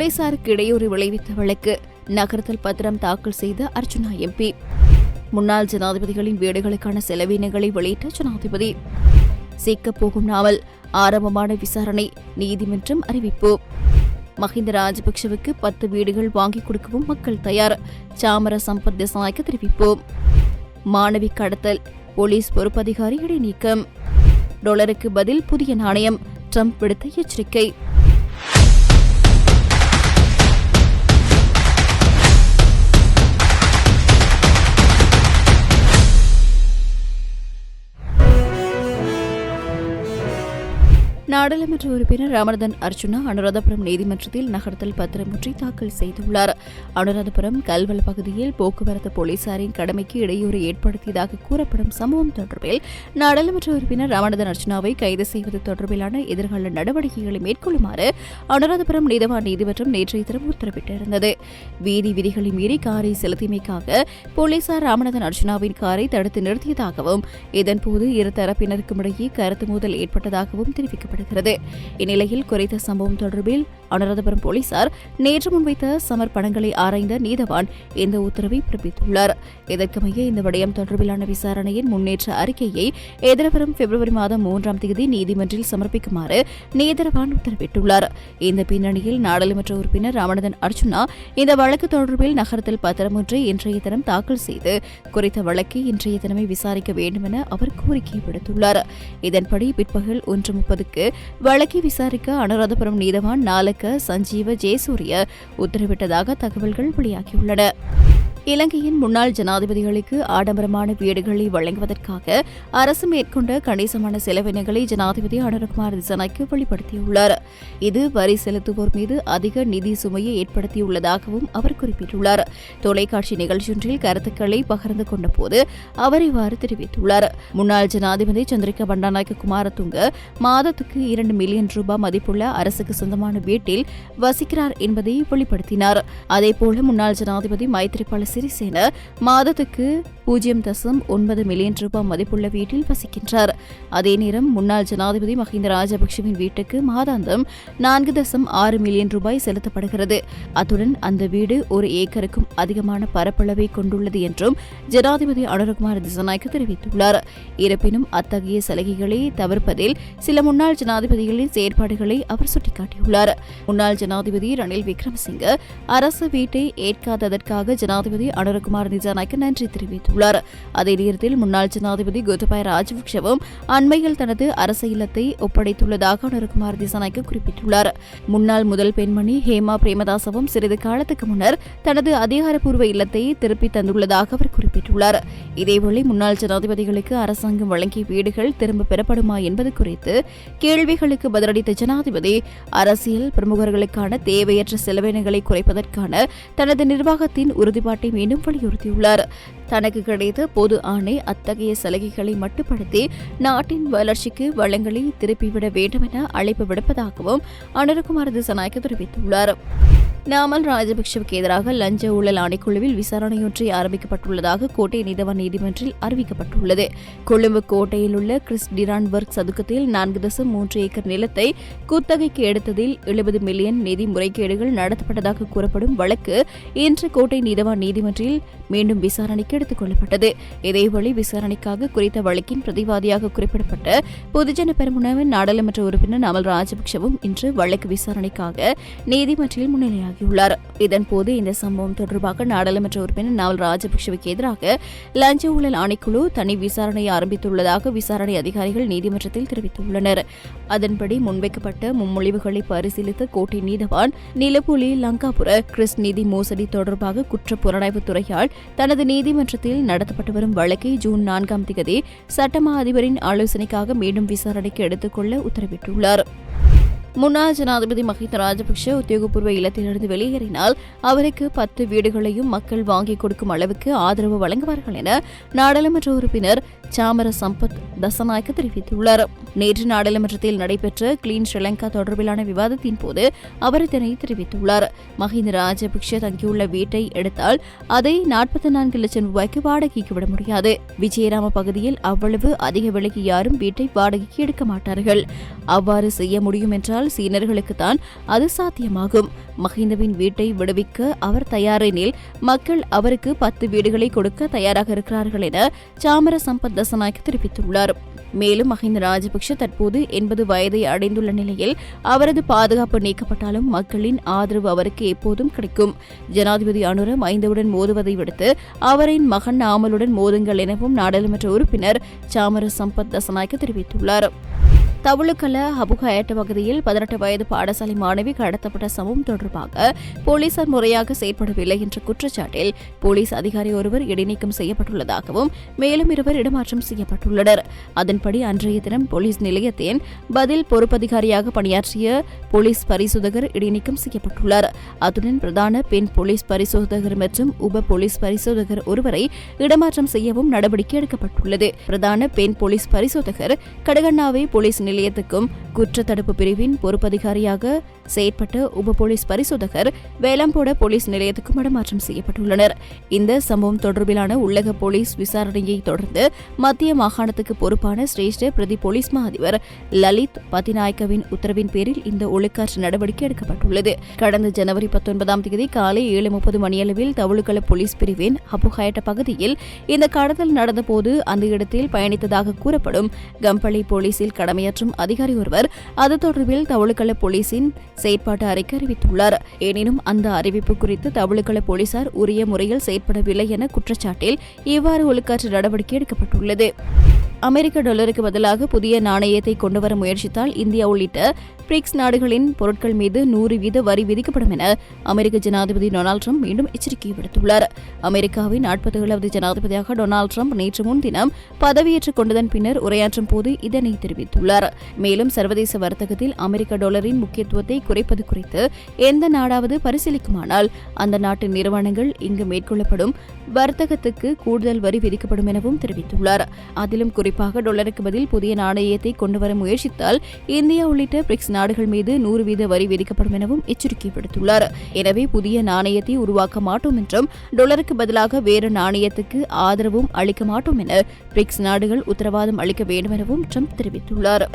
போலீசாருக்கு இடையூறு விளைவித்த வழக்கு நகரத்தில் பத்திரம் தாக்கல் செய்த அர்ஜுனா எம்பி. முன்னாள் ஜனாதிபதிகளின் வீடுகளுக்கான செலவினங்களை வெளியிட்ட ஜனாதிபதி. சீக்கப்போகும் நாவல் ஆரம்பமான விசாரணை நீதிமன்றம் அறிவிப்பு. மஹிந்த ராஜபக்சவுக்கு பத்து வீடுகள் வாங்கிக் கொடுக்கவும் மக்கள் தயார் சாமர சம்பத் திசாய்க்கு தெரிவிப்போம் மாணவி கடத்தல் போலீஸ் பொறுப்பதிகாரி இடைநீக்கம். டொலருக்கு பதில் புதிய நாணயம் ட்ரம்ப் விடுத்த எச்சரிக்கை. நாடாளுமன்ற உறுப்பினர் ராமநாதன் அர்ஜுனா அனுராதபுரம் நீதிமன்றத்தில் நகர்த்தல் பத்திரமுற்றி தாக்கல் செய்துள்ளார். அனுராதபுரம் கல்வல் பகுதியில் போக்குவரத்து போலீசாரின் கடமைக்கு இடையூறு ஏற்படுத்தியதாக கூறப்படும் சம்பவம் தொடர்பில் நாடாளுமன்ற உறுப்பினர் ராமநாதன் அர்ஜுனாவை கைது செய்வது தொடர்பிலான எதிர்கால நடவடிக்கைகளை மேற்கொள்ளுமாறு அனுராதபுரம் நீதவான் நீதிமன்றம் நேற்றைய தினம் உத்தரவிட்டிருந்தது. வீதி விதிகளை மீறி காரை செலுத்தியமைக்காக போலீசார் ராமநாதன் அர்ஜுனாவின் காரை தடுத்து நிறுத்தியதாகவும் இதன்போது இரு தரப்பினருக்கும் இடையே கருத்து மோதல் ஏற்பட்டதாகவும் தெரிவிக்கப்பட்டது. வருகிறது இந்நிலையில் குறித்த சம்பவம் தொடர்பில் அனுராதபுரம் போலீசார் நேற்று முன்வைத்த சமர்ப்பணங்களை ஆராய்ந்த நீதவான் இந்த உத்தரவை பிறப்பித்துள்ளார். இதற்கமைய இந்த விடயம் தொடர்பிலான விசாரணையின் முன்னேற்ற அறிக்கையை எதிர்வரும் பிப்ரவரி மாதம் மூன்றாம் தேதி நீதிமன்றில் சமர்ப்பிக்குமாறு நீதவான் உத்தரவிட்டுள்ளார். இந்த பின்னணியில் நாடாளுமன்ற உறுப்பினர் ராமநாதன் அர்ஜுனா இந்த வழக்கு தொடர்பில் நகரத்தில் பத்திரம் ஒன்றை இன்றைய தினம் தாக்கல் செய்து குறித்த வழக்கை இன்றைய தினமே விசாரிக்க வேண்டும் என அவர் கோரிக்கை விடுத்துள்ளார். இதன்படி பிற்பகல் ஒன்று முப்பதுக்கு வழக்கை விசாரிக்க அனுராதபுரம் நீதவான் நாலக்க சஞ்சீவ ஜெயசூரிய உத்தரவிட்டதாக தகவல்கள் வெளியாகியுள்ளன. இலங்கையின் முன்னாள் ஜனாதிபதிகளுக்கு ஆடம்பரமான வீடுகளை வழங்குவதற்காக அரசு மேற்கொண்ட கணிசமான செலவினங்களை ஜனாதிபதி அனுரகுமார் திசனாய்க்கு வெளிப்படுத்தியுள்ளார். இது வரி செலுத்துவோர் மீது அதிக நிதி சுமையை ஏற்படுத்தியுள்ளதாகவும் அவர் குறிப்பிட்டுள்ளார். தொலைக்காட்சி நிகழ்ச்சியொன்றில் கருத்துக்களை பகிர்ந்து கொண்டபோது அவர் இவ்வாறு தெரிவித்துள்ளார். முன்னாள் ஜனாதிபதி சந்திரிகா பண்டாநாயக்க குமாரதுங்க மாதத்துக்கு இரண்டு மில்லியன் ரூபாய் மதிப்புள்ள அரசுக்கு சொந்தமான வீட்டில் வசிக்கிறார் என்பதை வெளிப்படுத்தினார். அதேபோல முன்னாள் ஜனாதிபதி மைத்ரிபால சிறிசேன மாதத்துக்கு பூஜ்ஜியம் தசம் ஒன்பது மில்லியன் ரூபாய் மதிப்புள்ள வீட்டில் வசிக்கின்றார். அதே நேரம் முன்னாள் ஜனாதிபதி மஹிந்த ராஜபக்சவின் வீட்டுக்கு மாதாந்தம் நான்கு தசம் ஆறு மில்லியன் ரூபாய் செலுத்தப்படுகிறது. அத்துடன் அந்த வீடு ஒரு ஏக்கருக்கும் அதிகமான பரப்பளவை கொண்டுள்ளது என்றும் ஜனாதிபதி அனுரகுமார் திசநாய்க்கு தெரிவித்துள்ளார். இருப்பினும் அத்தகைய சலுகைகளை தவிர்ப்பதில் சில முன்னாள் ஜனாதிபதிகளின் செயற்பாடுகளை அவர் சுட்டிக்காட்டியுள்ளார். முன்னாள் ஜனாதிபதி ரணில் விக்ரமசிங்க அரசு வீட்டை ஏற்காததற்காக ஜனாதிபதி ஜனாதிபதி அனுரகுமார் நிஜானாக்கு நன்றி தெரிவித்துள்ளார். அதே நேரத்தில் முன்னாள் ஜனாதிபதி கோத்தபாய ராஜபக்சவும் அண்மையில் தனது அரச இல்லத்தை ஒப்படைத்துள்ளதாக அனுரகுமார் திசாநாயக்க குறிப்பிட்டுள்ளார். முன்னாள் முதல் பெண்மணி ஹேமா பிரேமதாசவும் சிறிது காலத்துக்கு முன்னர் தனது அதிகாரப்பூர்வ இல்லத்தை திருப்பி தந்துள்ளதாக அவர் குறிப்பிட்டுள்ளார். இதேவேளை முன்னாள் ஜனாதிபதிகளுக்கு அரசாங்கம் வழங்கிய வீடுகள் திரும்ப பெறப்படுமா என்பது குறித்து கேள்விகளுக்கு பதிலளித்த ஜனாதிபதி அரசியல் பிரமுகர்களுக்கான தேவையற்ற செலவினங்களை குறைப்பதற்கான தனது நிர்வாகத்தின் உறுதிப்பாட்டை மீண்டும் வலியுறுத்தியுள்ளார். தனக்கு கிடைத்த பொது ஆணை அத்தகைய சலுகைகளை மட்டுப்படுத்தி நாட்டின் வளர்ச்சிக்கு வளங்களை திருப்பிவிட வேண்டும் என அழைப்பு விடுப்பதாகவும் அனுரகுமார் திசநாயக்க தெரிவித்துள்ளார். நாமல் ராஜபக்சவுக்கு எதிராக லஞ்ச ஊழல் ஆணைக்குழுவில் விசாரணையொன்றை ஆரம்பிக்கப்பட்டுள்ளதாக கோட்டை நீதவான் நீதிமன்றில் அறிவிக்கப்பட்டுள்ளது. கொழும்பு கோட்டையில் உள்ள கிறிஸ் டிரான்பர்க் சதுக்கத்தில் நான்கு தசம் மூன்று ஏக்கர் நிலத்தை குத்தகைக்கு எடுத்ததில் எழுபது மில்லியன் நிதி முறைகேடுகள் நடத்தப்பட்டதாக கூறப்படும் வழக்கு இன்று கோட்டை நீதவான் நீதிமன்றில் மீண்டும் விசாரணைக்கு எடுத்துக் கொள்ளப்பட்டது. இதேவழி விசாரணைக்காக குறித்த வழக்கின் பிரதிவாதியாக குறிப்பிடப்பட்ட பொதுஜன பெருமுனவின் நாடாளுமன்ற உறுப்பினர் அமல் ராஜபக்சவும் இன்று வழக்கு விசாரணைக்காக நீதிமன்றில் முன்னிலையாகியுள்ளார் இதன்போது இந்த சம்பவம் தொடர்பாக நாடாளுமன்ற உறுப்பினர் நாவல் ராஜபக்சவுக்கு எதிராக லஞ்ச ஊழல் ஆணைக்குழு தனி விசாரணையை ஆரம்பித்துள்ளதாக விசாரணை அதிகாரிகள் நீதிமன்றத்தில் தெரிவித்துள்ளனர். அதன்படி முன்வைக்கப்பட்ட முன்மொழிவுகளை பரிசீலித்த கோட்டை நீதவான் நிலப்புலி லங்காபுர கிறிஸ் நிதி மோசடி தொடர்பாக குற்ற புலனாய்வு துறையால் தனது நீதிமன்றத்தில் நடத்தப்பட்டு வரும் வழக்கை ஜூன் நான்காம் தேதி சட்டமா அதிபரின் ஆலோசனைக்காக மீண்டும் விசாரணைக்கு எடுத்துக்கொள்ள உத்தரவிட்டுள்ளார். முன்னாள் ஜனாதிபதி மஹிந்த ராஜபக்ஷ உத்தியோகபூர்வ இல்லத்திலிருந்து வெளியேறினால் அவருக்கு பத்து வீடுகளையும் மக்கள் வாங்கிக் கொடுக்கும் அளவுக்கு ஆதரவு வழங்குவார்கள் என நாடாளுமன்ற உறுப்பினர் சாமர சம்பத் தசநாயக்க தெரிவித்துள்ளார். நேற்று நாடாளுமன்றத்தில் நடைபெற்ற கிளீன் ஸ்ரீலங்கா தொடர்பிலான விவாதத்தின் போது அவர் இதனை தெரிவித்துள்ளார். மஹிந்த ராஜபக்ஷ தங்கியுள்ள வீட்டை எடுத்தால் அதை நாற்பத்தி நான்கு லட்சம் ரூபாய்க்கு வாடகைக்கு விட முடியாது. விஜயராம பகுதியில் அவ்வளவு அதிக விலைக்கு யாரும் வீட்டை வாடகைக்கு எடுக்க மாட்டார்கள். அவ்வாறு செய்ய முடியும் என்றால் சீனர்களுக்குத்தான் அது சாத்தியமாகும். மஹிந்தவின் வீட்டை விடுவிக்க அவர் தயாரெனில் மக்கள் அவருக்கு பத்து வீடுகளை கொடுக்க தயாராக இருக்கிறார்கள் என சாமர சம்பத் தசநாயக் தெரிவித்துள்ளார். மேலும் மஹிந்த ராஜபக்ஷ தற்போது எண்பது வயதை அடைந்துள்ள நிலையில் அவரது பாதுகாப்பு நீக்கப்பட்டாலும் மக்களின் ஆதரவு அவருக்கு எப்போதும் கிடைக்கும். ஜனாதிபதி அனுர மைந்தவுடன் மோதுவதை விடுத்து அவரின் மகன் நாமலுடன் மோதுங்கள் எனவும் நாடாளுமன்ற உறுப்பினர் சாமர சம்பத் தசநாயக்க தெரிவித்துள்ளார். தவுளுக்கல ஹபுகயட்ட பகுதியில் பதினெட்டு வயது பாடசாலை மாணவி கடத்தப்பட்ட சம்பவம் தொடர்பாக போலீசார் முறையாக செயற்படவில்லை என்ற குற்றச்சாட்டில் போலீஸ் அதிகாரி ஒருவர் இடைநீக்கம் செய்யப்பட்டுள்ளதாகவும் மேலும் இருவர் இடமாற்றம் செய்யப்பட்டுள்ளனர். அதன்படி அன்றைய தினம் போலீஸ் நிலையத்தின் பதில் பொறுப்பதிகாரியாக பணியாற்றிய போலீஸ் பரிசோதகர் இடைநீக்கம் செய்யப்பட்டுள்ளார். அத்துடன் பிரதான பெண் போலீஸ் பரிசோதகர் மற்றும் உப போலீஸ் பரிசோதகர் ஒருவரை இடமாற்றம் செய்யவும் நடவடிக்கை எடுக்கப்பட்டுள்ளது. பிரதான பெண் போலீஸ் பரிசோதகர் கடகண்ணாவை போலீஸ் நிலையத்துக்கும் குற்றத்தடுப்பு பிரிவின் பொறுப்பதிகாரியாக செயற்பட்ட உப போலீஸ் பரிசோதகர் வேலம்போட போலீஸ் நிலையத்துக்கும் இடமாற்றம் செய்யப்பட்டுள்ளனர். இந்த சம்பவம் தொடர்பிலான உள்ளக போலீஸ் விசாரணையை தொடர்ந்து மத்திய மாகாணத்துக்கு பொறுப்பான சிரேஷ்ட பிரதி போலீஸ் மா அதிபர் லலித் பதிநாயக்கவின் உத்தரவின் பேரில் இந்த ஒழுக்காற்று நடவடிக்கை எடுக்கப்பட்டுள்ளது. கடந்த ஜனவரி பத்தொன்பதாம் தேதி காலை ஏழு முப்பது மணியளவில் தவுளுக்கள போலீஸ் பிரிவின் ஹப்புஹயட்ட பகுதியில் இந்த கடத்தல் நடந்தபோது அந்த இடத்தில் பயணித்ததாக கூறப்படும் கம்பளி போலீசில் மற்றும் அதிகாரி ஒருவர் அது தொடர்பில் தவளுக்கள போலீசின் செயற்பாட்டு அறிக்கை அறிவித்துள்ளார். எனினும் அந்த அறிவிப்பு குறித்து தவளுக்கள போலீசார் உரிய முறையில் செயற்படவில்லை என குற்றச்சாட்டில் இவ்வாறு ஒழுக்காற்று நடவடிக்கை எடுக்கப்பட்டுள்ளது. அமெரிக்க டாலருக்கு பதிலாக புதிய நாணயத்தை கொண்டுவர முயற்சித்தால் இந்தியா உள்ளிட்ட பிரிக்ஸ் நாடுகளின் பொருட்கள் மீது நூறு வீத வரி விதிக்கப்படும் என அமெரிக்க ஜனாதிபதி டொனால்டு ட்ரம்ப் மீண்டும் எச்சரிக்கை விடுத்துள்ளார். அமெரிக்காவின் நாற்பத்தி ஏழாவது ஜனாதிபதியாக டொனால்டு ட்ரம்ப் நேற்று முன்தினம் பதவியேற்றுக் கொண்டதன் பின்னர் உரையாற்றும் போது இதனை தெரிவித்துள்ளார். மேலும் சர்வதேச வர்த்தகத்தில் அமெரிக்க டாலரின் முக்கியத்துவத்தை குறைப்பது குறித்து எந்த நாடாவது பரிசீலிக்குமானால் அந்த நாட்டு நிறுவனங்கள் இங்கு மேற்கொள்ளப்படும் வர்த்தகத்துக்கு கூடுதல் வரி விதிக்கப்படும் எனவும் தெரிவித்துள்ளார். அதிலும் குறிப்பாக டாலருக்கு பதில் புதிய நாணயத்தை கொண்டுவர முயற்சித்தால் இந்தியா உள்ளிட்ட பிரிக்ஸ் நாடுகள் மீது நூறு வீத வரி விதிக்கப்படும் எனவும் எச்சரிக்கை விடுத்துள்ளார் எனவே புதிய நாணயத்தை உருவாக்க மாட்டோம் என்றும் டாலருக்கு பதிலாக வேறு நாணயத்துக்கு ஆதரவும் அளிக்க மாட்டோம் என பிரிக்ஸ் நாடுகள் உத்தரவாதம் அளிக்க வேண்டும் எனவும் ட்ரம்ப் தெரிவித்துள்ளார்.